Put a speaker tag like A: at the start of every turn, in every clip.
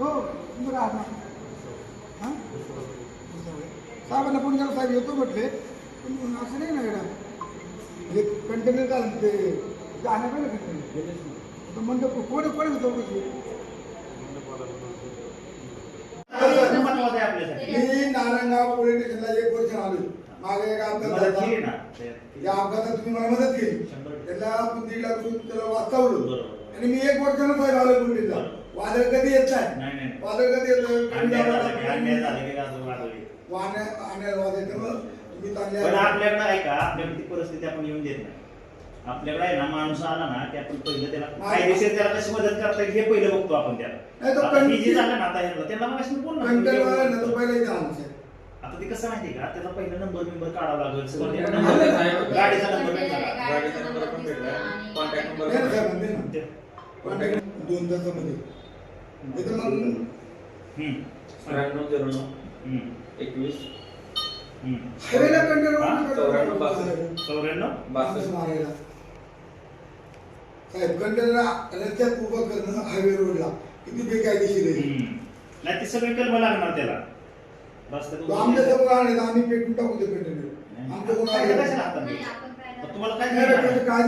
A: हो तुमचं काय असणार? हां? साहेबांना फोन केला साहेब येतो म्हटले. पण असं नाही ना एवढा म्हणजे कंटेनर काय ते जाण्या पाहिजे कंटेनर? म्हणतो कोण कोण चौकशी? मी नारायणगाव पोलीस स्टेशनला एक वर्ष आलो मागे एक अपघात झाला. या अपघातात तुम्ही मला मदत केली. त्याला आपण दीड लाख रुपये त्याला वाचवलं. आणि मी एक वर्षानं साहेब आलो
B: बरोबर.
A: वादळ कधी
B: नाही.
A: वादळ. कधी येतं.
B: आपल्याकडे आहे का? आपल्याकडे ती परिस्थिती आपण येऊन देत नाही. आपल्याकडे आहे ना माणूस आला ना की आपण पहिलं त्याला कायदेशीर त्याला कशी मदत करता येईल हे पहिलं बघतो आपण
A: नाही
B: त्याला
A: तो
B: ही जी झालं ना आता त्याला मग
A: तो
B: आता ते कसं माहितीये का? त्याचा पहिला नंबर बिंबर काढावा लागेल ते. गाडीचा नंबर नाही झाला.
C: गाडीचा नंबर पण भेटला. कॉन्टॅक्ट नंबर
A: साहेब मग.
C: त्र्याण्णव झिरो नऊ. एकवीस.
A: हायवेला कंटेनर
B: हा?
C: चौऱ्याण्णव बासष्ट.
B: चौऱ्याण्णव?
C: बासष्ट.
A: मारायला. साहेब कंटेनर रस्त्यात उभं करणं हायवे रोडला किती बेकायदेशीर आहे.
B: नाही ते सगळे कलम लागणार त्याला. रस्त्यात उभं
A: आमच्या
B: केलं.
A: समोर आम्ही पेटून टाकू ते कंटेनर आमच्या कोण
B: काय
D: काय
B: मग तुम्हाला काय
A: कायदा काय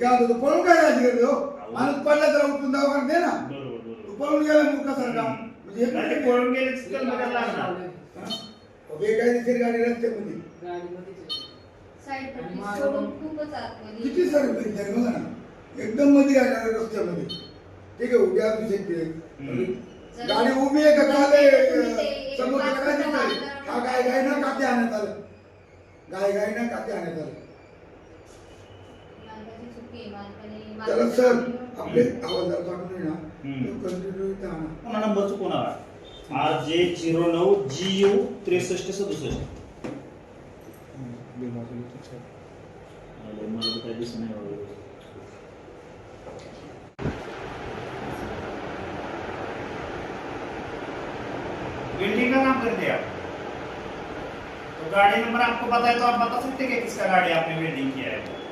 A: काय होतं पळून काय जायची गरज आहे, हो माणूस पडला तर उठून दवाखान्यात दे ना.
B: बरोबर
A: पळून गेला मूर्खासारखा म्हणजे हे
B: पळून गेले?
A: बेकायदेशीर गाडी रस्त्यामध्ये. किती सर बघा ना. एकदम मध्ये आहे रस्त्यामध्ये. ठीक आहे शकते
B: हम्म.
A: गाडी उभी आहे का
D: ते
A: समोर काय दिसतंय? हा गाय गाय ना काटे आणण्यात आलं. गाय गाय ना काटे आणण्यात आलं. त्याला सर आपले टाकून आहे ना.
B: पुन्हा नंबर चुकून आला आर जे झिरो नऊ जी यू त्रेसष्ट सदुसष्ट. मला काही बिल्डिंग का काम करते आप? तो गाड़ी नंबर आपको पता है तो आप बता सकते हैं कि किसका गाड़ी आपने बिल्डिंग किया है?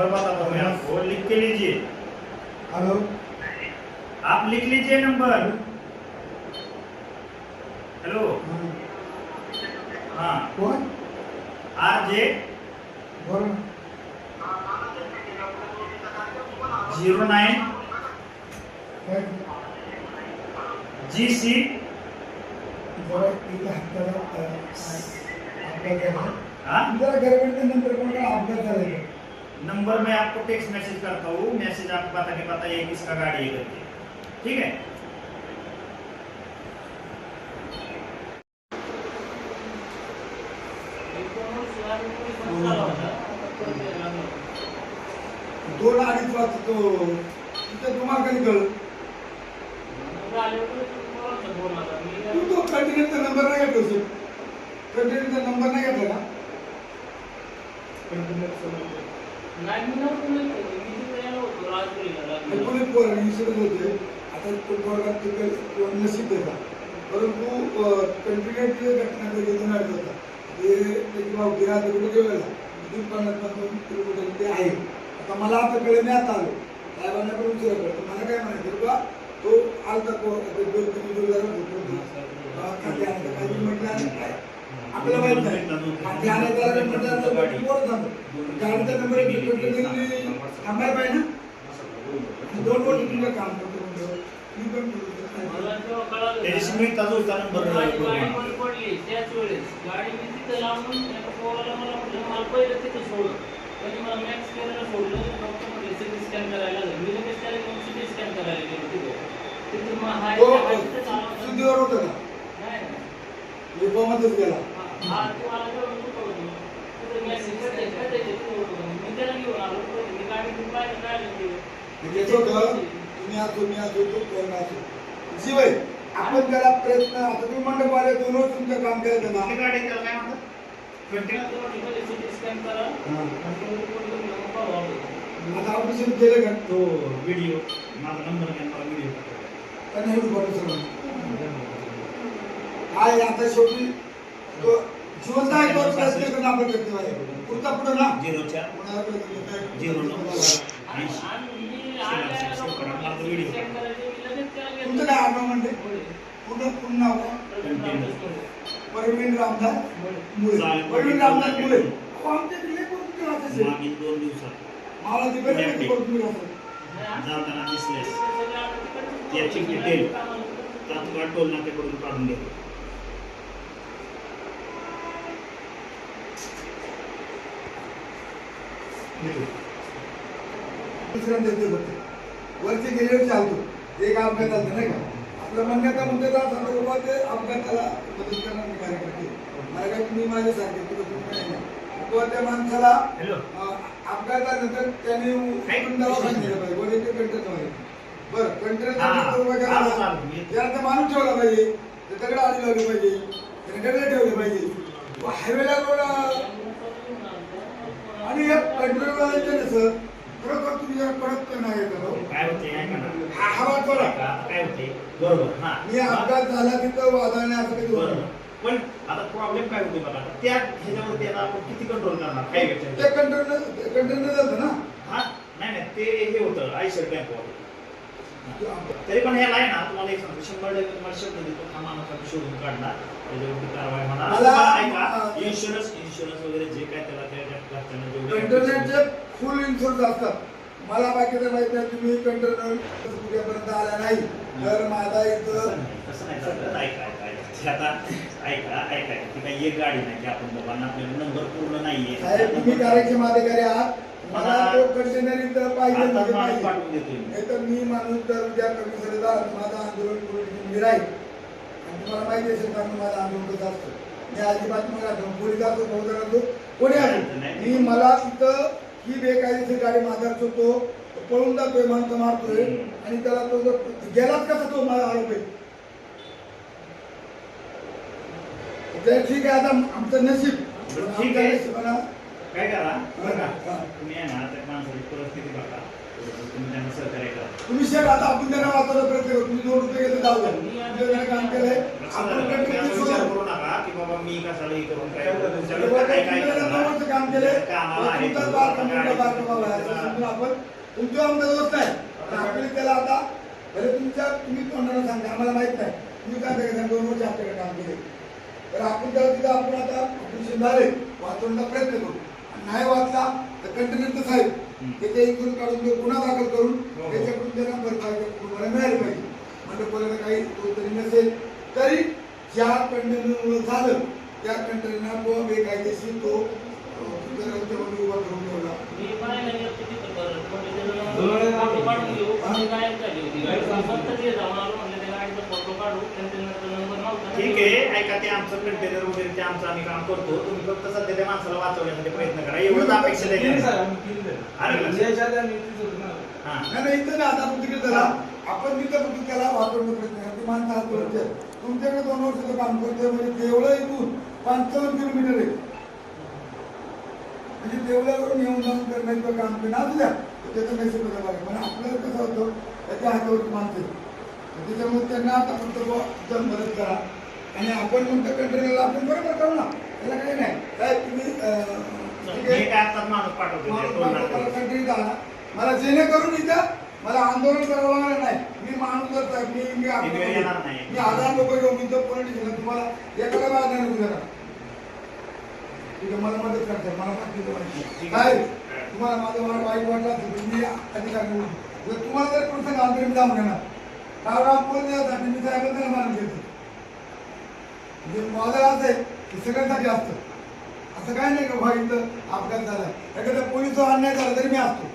B: नंबर बता दो मैं आपको लिख के लीजिए।
A: हॅलो।
B: आप लिख लीजिए नंबर। हेलो। हाँ।
A: कोण
B: आर जे।
A: बोल। ना.
B: Zero nine.
A: काय?
B: G C.
A: जरा इथं हाताला, अ, अपघात झाला.
B: हाँ।
A: जरा गडबडीच्या नंतर कोणाला अपघात झाला का?
B: नंबर मैं आपको टेक्स्ट मैसेज करता हूँ। मैसेज आपको बता के पता है किसका गाड़ी है करके। ठीक है?
A: दोन अडीच वाजता तो तिथं तुम्हाला कळलं तू तो कंटिन्यूचा नंबर नाही घेतला सर कंटिन्यूचा नंबर नाही घेतला का एकोणीस पोर इन्सिडंट होते. आता तो पोरगा तिकडे नशीब होता परंतु कंटिन्यूची घटना घडली दोन अडीच होता. ते त्याची भाऊ गिरा तिकडे गेलेला दूध पाण्यात किलोमीटर ते आहे. आता मला आता कळण्यात आलं. साहेबांना पण विचारलं पडतं मला काय म्हणायचं बा तो आलता को ते दोन तीन दिवस झाले होते. खाली म्हटलं आणि काय आपल्याला माहीत नाही. खाली आणायचं आलं म्हटलं तर बाकी पोरं थांबलं. गाडीचा नंबर कंटिन्यू थांबायला पाहिजे ना. दोन काम करतो. मी पण.
B: त्याच्याशी नंबर
E: गाडी बंद पडली त्याच वेळेस. गाडी मी तिथं लावून एका पोराला मला म्हटलं मला पहिलं तिथं सोड त्यांनी मला मॅक्स केराला सोडलं. डॉक्टर म्हटले सिटी स्कॅन करायला लागलं मी लगेच त्याला घेऊन सिटी स्कॅन करायला गेलो तिथं. तिथून मग हाय
A: तो
E: हाय तिथं चालवलं.
A: सुद्धीवर होतं का?
E: नाही.
A: विभागामध्येच गेला.
E: हा, हा.
A: म्हणजे असो शिवाय आपण त्याला प्रयत्न आता तुम्ही मंडप आले दोन वर्ष तुमचं काम करायचं ना हा. आता ऑपरेशन केलं का?
B: तो व्हिडिओ माझा नंबर व्हिडिओ
A: काय आता शेवटी? तो जिवंत आहे तो प्रयत्न आपण आहे पुढचा पुढं ना.
B: झिरोच्या? झिरो.
A: तुमचं काय आडनाव म्हणते. पूर्ण पूर्ण नाव. परवीन रामदास
E: मुळे.
A: परवीन रामदास मुळे. आमच्या
B: मागील दोन दिवसात.
A: मला ते बरं माहिती कोण तुम्ही.
B: जाताना दिसलेस
E: सगळे आपण तिकडचे
B: याची
E: पोरं
B: डिटेल. तात्काळ टोल नाक्याकडून काढून घे
A: दुसऱ्यांदा ते होते वरचे गेल्यावर चालतो. एक अपघात झाला नाही का? आपलं म्हणण्याचा मुद्दा ते अपघाताला मदत करणारे कार्यकर्ते. मला काय तुम्ही माझ्यासारखे तुला तुम्ही नाही. किंवा त्या माणसाला अपघातानंतर त्याने दवाखान्यात नेलं पाहिजे. वर एक कंटेनर पाहिजे बरं.
B: मी-
A: त्यानंतर माणूस ठेवला पाहिजे. ते दगड आधी लावले पाहिजे. त्याने गडले ठेवले पाहिजे. हायवेला रोड आणि हे कंट्रोलवाल्याचे ना सर खरोखर तुम्ही जरा कडक नाही करो
B: काय होते ऐका ना.
A: हा हवा थोडा
B: ऐका, आता काय होते? बरोबर हा.
A: मी अपघात झाला तिथं वादळणे असं कधी होत
B: बरोबर.
A: नाही.
B: पण आता प्रॉब्लेम काय होते बघा आता त्या ह्याच्यावरती आता आपण किती कंट्रोल करणार? काय
A: ते कंटेनर कंटेनर झालं ना
B: हा नाही नाही ते हे होतं आयशर बँक तरी पण ह्याला आहे ना तुम्हाला एक सांगतो. शंभर टक्के तुम्हाला शब्द देतो हा माणूस शोधून काढणार. त्याच्यावरती कारवाई
A: मला-
B: ऐका इन्शुरन्स इन्शुरन्स वगैरे जे काय त्याला त्या
A: कंटेनरचे फुल इन्शुरन्स असतात. मला बाकीचं माहीत नाही तुम्ही कंटेनर उद्यापर्यंत आला नाही. तर माझा इथं
B: तसं नाही, चालत. ऐका ऐका ऐका. आता ऐका ऐका. ती काही एक गाडी नाही की आपण बाबांना आपल्याला नंबर पूर्ण नाहीये.
A: तुम्ही कार्यक्षम अधिकारी आहात. मला तो कंटेनर इथं पाहिजे म्हणजे. नाही तर मी माणूस जर उद्या कमी तर माझं आंदोलन करून मी राहील. आणि तुम्हाला माहिती असेल कारण माझं आंदोलन कसं असतं? मी अजिबात मग राहतो पोलीस असो फौजदार असो कोणी असो. मी मला तिथं ही बेकायदेशीर गाडी मागायच तो पळून जातोय माणसं मारतोय. आणि त्याला तो जर गेलाच कसा तो माझा आरोप? आहे ठीक आहे आता आमचं नशीब.
B: ठीक आहे. काय करा?
A: हा.
B: तुम्ही आहे ना त्या माणसाची परिस्थिती बघा. तुम्ही त्यांना सहकार्य करा.
A: तुम्ही शेठ आता आपण त्यांना वाचवण्याचा प्रयत्न करू तुम्ही दोन रुपये घेतो जाऊ. द्या घरी काम केलंय आपण
B: तुम्ही
A: कंटिन्यू
B: असं विचार
A: सोडू.
B: करू नका. की बाबा मी कशाला हे करून काय
A: तेव्हा
B: तुमच्याकडे काय काय
A: तुम्ही
B: करणार?
A: जवळचं काम केलंय.
B: कामाला आहे
A: तुमचा आहे. असं समजून आपण तुमची आमचा दोस्त आहे. पण आपली त्याला आता भले तुमच्या तुम्ही तोंडाला सांगा आम्हाला माहीत नाही. तुम्ही काय करायचं दोन वर्ष आपल्याकडे काम केले तर आपण त्याला तिथं आपण आता ऑपरेशन झाले वाचवण्याचा प्रयत्न करू. नाही वाचला तर कंटिन्यू साहेब. त्याच्या इकडून काढून तो गुन्हा दाखल करून
B: हो, हो.
A: त्याच्याकडून त्यांना भरपाई तुम्हाला मिळाली पाहिजे. म्हणजे कोणाला काही तो तरी नसेल. तरी ज्या कंटेनरमुळे झालं त्या कंटेनर तो बेकायदेशीर तो उभा करून ठेवला.
E: फोटो काढू. कंटेनरचा नंबर नव्हता.
B: ठीक आहे ऐका ते आमचं कंटेनर वगैरे ते आमचं आम्ही काम करतो. तुम्ही फक्त सध्या त्या माणसाला वाचवण्यासाठी प्रयत्न करा. एवढंच अपेक्षा अरे. हा.
A: नाही नाही इथं ना आता आपण तिकडे आपण तिथं फक्त त्याला वापरण्याचा प्रयत्न करा. ती माणसं हात वरती. तुमच्याकडे दोन वर्षाचं काम करतोय म्हणजे देवळं इथून पंचावन्न किलोमीटर आहे. म्हणजे देवळावरून येऊन जाऊन करण्याचं काम करणं असू द्या. त्याचं लागेल पण आपल्याला कसं होतं त्याच्या हातावरती माणसं त्याच्यामुळे त्यांना आता फक्त मदत करा. आणि आपण म्हणतो कंटेनरला आपण बरोबर करू ना. त्याला काही नाही. काय तुम्ही अं, ठीक
B: मी
A: आहे
B: काय आत्ताच माणूस पाठवतो त्या टोल
A: मला
B: नाक्यावर.
A: कंटिन्यू झाला मला जेणेकरून इथं मला आंदोलन करावं लागणार नाही. मी माणूस जर मी मी
B: येणार.
A: मी हजार लोक घेऊन इथं पोलीस स्टेशन तुम्हाला एखादा बाहेर नाही आहे मला मदत करते मला माहिती काय. तुम्हाला माझं वाईट वाईट वाटलं मी अधिकार निवडून जर तुम्हाला जर कोण सांगा आंदोलन जाऊन घेणार कारण आपण यासाठी मी साहेबांना मानून घेतो म्हणजे माझं असं आहे की सगळ्यांसाठी असतं. असं काय नाही का भाई इथं अपघात झाला. एखाद्या पोलीस अन्याय झाला तरी मी असतो.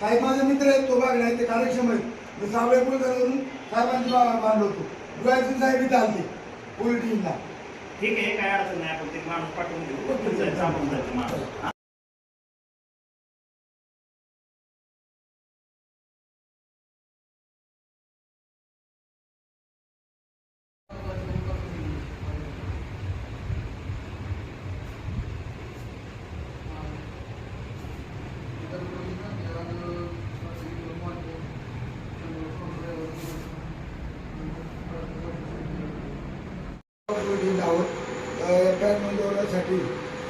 A: साहेब माझे मित्र आहेत तो भाग नाही ते कार्यक्षम आहेत. मी सावळे पोलीस धरून साहेबांची बांधलो होतो. दुरायसिंग साहेब इथे आलते पोलीस टीमला.
B: ठीक आहे काय अडचण नाही. आपण ते माणूस पाठवून देऊ.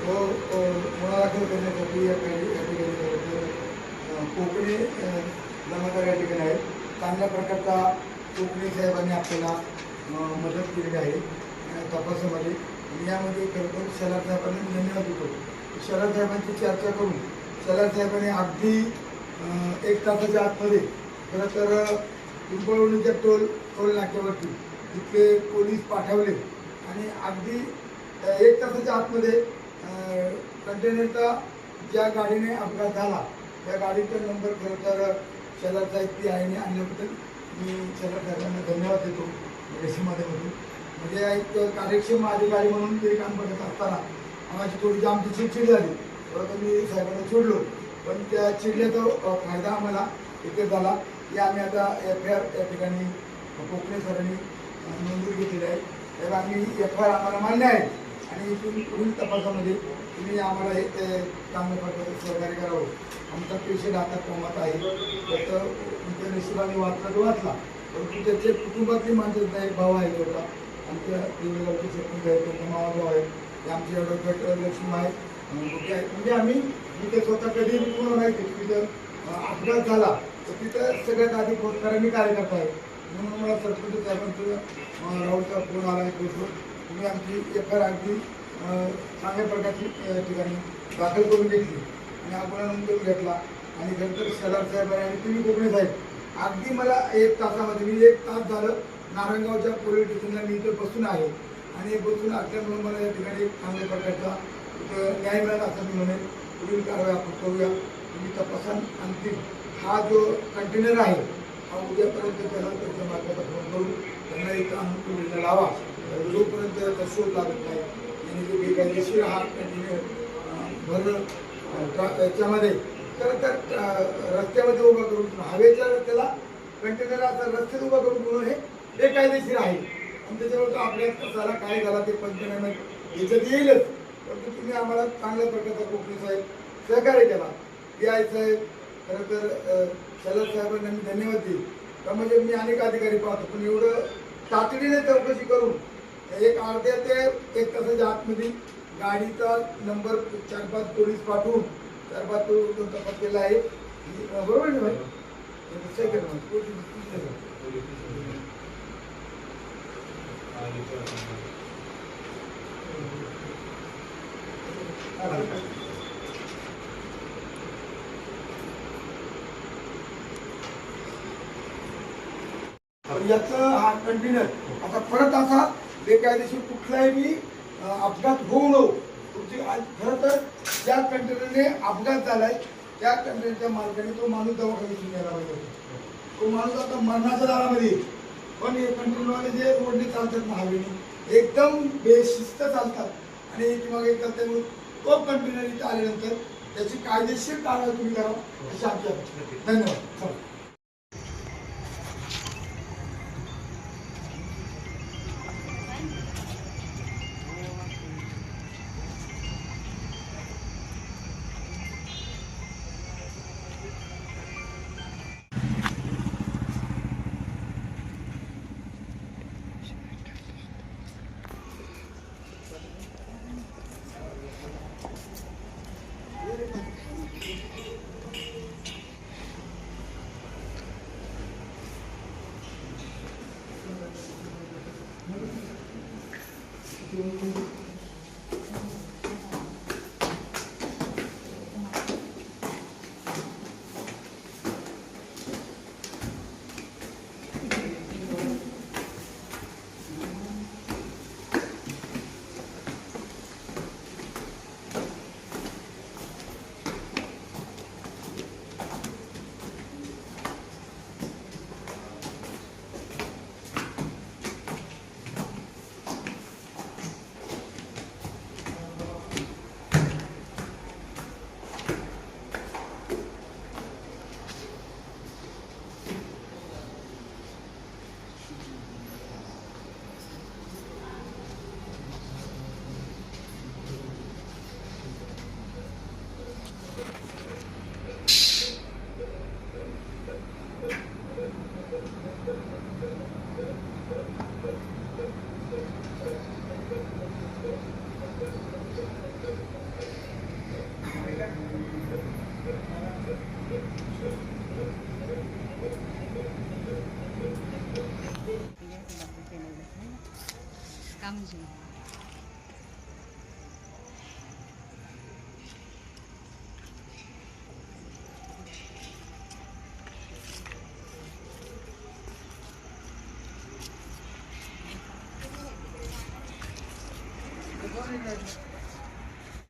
B: हो,
A: हो, तुमचं तो गुन्हा दाखल करण्यासाठी या काही या ठिकाणी कोकणी जमादार या ठिकाणी आहेत. चांगल्या प्रकारचा कोकणी साहेबांनी आपल्याला मदत केलेली आहे तपासामध्ये. यामध्ये खरंतर तर साहेबांनी साहेबांना धन्यवाद देतो. शराब साहेबांची चर्चा करून शराब साहेबांनी अगदी एक तासाच्या आतमध्ये खरं तर पिंपळवणीच्या टोल टोल नाक्यावरती तिथले पोलीस पाठवले. आणि अगदी एक तासाच्या आतमध्ये कंटेनरचा ज्या गाडीने अपघात झाला त्या गाडीचा नंबर खरं तर शहरात साहित्य ती आईने आणल्याबद्दल मी शहरात साहेबांना धन्यवाद देतो रेशी म्हणून म्हणजे एक कार्यक्षम अधिकारी म्हणून ते काम करत असताना आम्हाला थोडी आमची चिडचिड झाली. परंतु मी साहेबांना चिडलो पण त्या चिडल्याचा फायदा आम्हाला इथे झाला. की आम्ही आता एफ आय आर त्या ठिकाणी कोकणे सरांनी नोंदणी घेतलेली आहे. तर आम्ही एफ आय आर आम्हाला मान्य आहे. आणि इथून पुढील तपासामध्ये तुम्ही आम्हाला हे ते चांगल्या प्रकारे सहकार्य करावं. आमचा पेशंट आता कोमात आहे. त्याचं तुमच्या नशिबाने वाचला. तो वाचला परंतु त्याचे कुटुंबातली माणसं एक भाव आहे तेवढा आमच्या देवळगावचे सरपंच आहे त्यांचा मामाभाव आहे. ते आमचे ॲडव्होकेट लक्ष्मी आहेत. म्हणजे आम्ही तिथे स्वतः कधी पूर्ण नाही तिथं अं, अपघात झाला. तर तिथं सगळ्यात आधी फोन करा मी कार्यकर्ता आहे. म्हणून मला सरपंच साहेबांचं राहुलचा फोन आला आहे तुम्ही आमची एफ आय आर अगदी चांगल्या प्रकारची ठिकाणी दाखल करून घेतली. आणि आपण नोंदवून घेतला. आणि नंतर सरदार साहेब आहे आणि तुम्ही कोकणे साहेब. अगदी मला एक तासामध्ये मी एक तास झालं नारायणगावच्या पोलीस स्टेशनला मी इथं बसून आहे. आणि बसून असल्यामुळे मला या ठिकाणी एक चांगल्या प्रकारचा न्याय मिळाला असं मी म्हणेन. पुढील कारवाई आपण करूया. तुम्ही तपासान अंतिम हा जो कंटेनर आहे हा उद्यापर्यंत त्याला त्याच्या मार्गाचा फोन करून त्यांना एक अनुकूल लावा. जोपर्यंत त्याचा शोध लागत नाही आणि जो बेकायदेशीर हा कंटिन्यू भरणं ट्रा- याच्यामध्ये तर त्या रस्त्यामध्ये उभा करून हवेच्या रस्त्याला कंटेनर आता रस्त्यात उभा करून घेणं हे बेकायदेशीर आहे. आणि त्याच्यावर तो आपल्या कसाला काय झाला ते पंचनामे याच्यात येईलच. परंतु तुम्ही आम्हाला चांगल्या प्रकारचा कोकणी साहेब सहकार्य केला. पी आय साहेब खरं तर शरद साहेबांना मी धन्यवाद देईल. का म्हणजे मी अनेक अधिकारी पाहतो पण एवढं तातडीने चौकशी करून एक अर्धे ते एक तासाच्या आतमध्ये गाडीचा नंबर चार पाच पोलीस पाठवून चार पाच पोलीस तपास केला आहे. बरोबर ना भाई? सेकंड याचं हा कंटिन्यू आता परत असा बेकायदेशीर कुठलाही मी अपघात होऊ नको तुमची आज खरं तर ज्या कंटेनरने अपघात झालाय त्या कंटेनरच्या मालकाने तो माणूस दवाखान्यात गेला पाहिजे तो माणूस आता मरणाच्या दारामध्ये पण हे कंटेनरवाले जे रोडने चालतात महावीने एकदम बेशिस्त चालतात. आणि एकीमाग एक त्यामुळे तो कंटेनर इथे आल्यानंतर त्याची कायदेशीर कारवाई तुम्ही करा अशी आमची धन्यवाद. ederim.